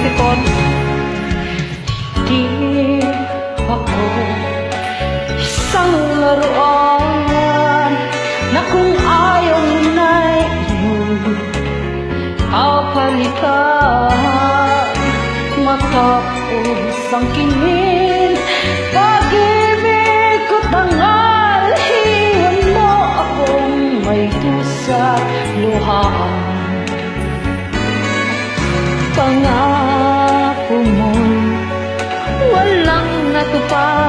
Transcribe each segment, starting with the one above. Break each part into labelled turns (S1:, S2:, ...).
S1: sipon. Di ako isang laruan na kung ayaw mo na iyong kapalitan matapos ang kinin pag-ibig ko tangal hiwan mo akong may dusa luhaan pangako Bye.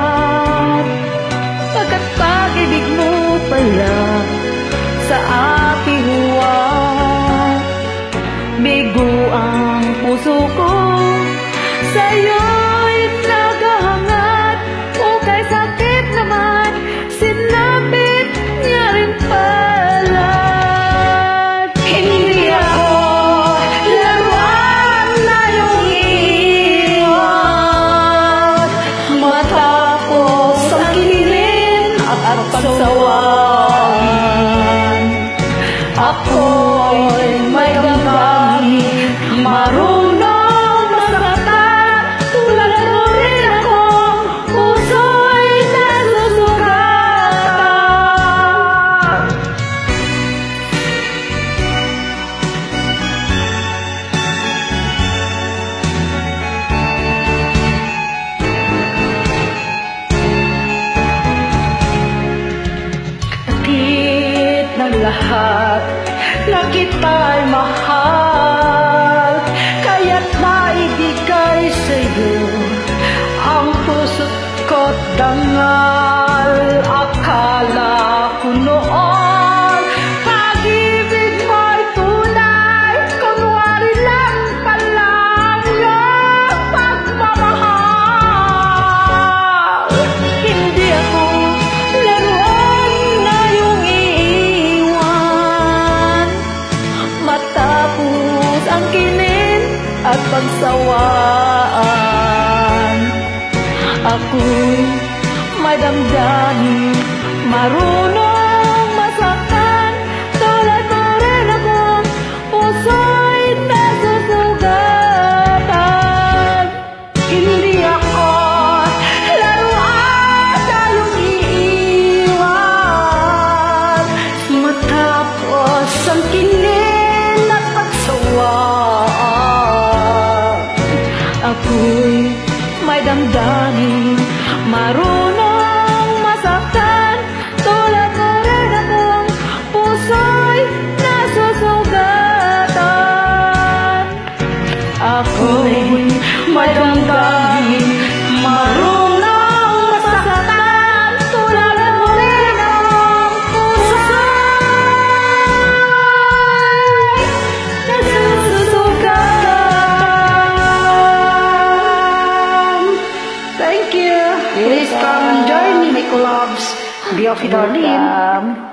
S1: Lahat na kita'y mahal. Kaya't maibigay sa'yo ang puso't ko't dangal. Akala at pagsawaan. Ako'y may damdamin Marunong Ako'y may damdamin Please come join me, my clubs. Be of Darlene.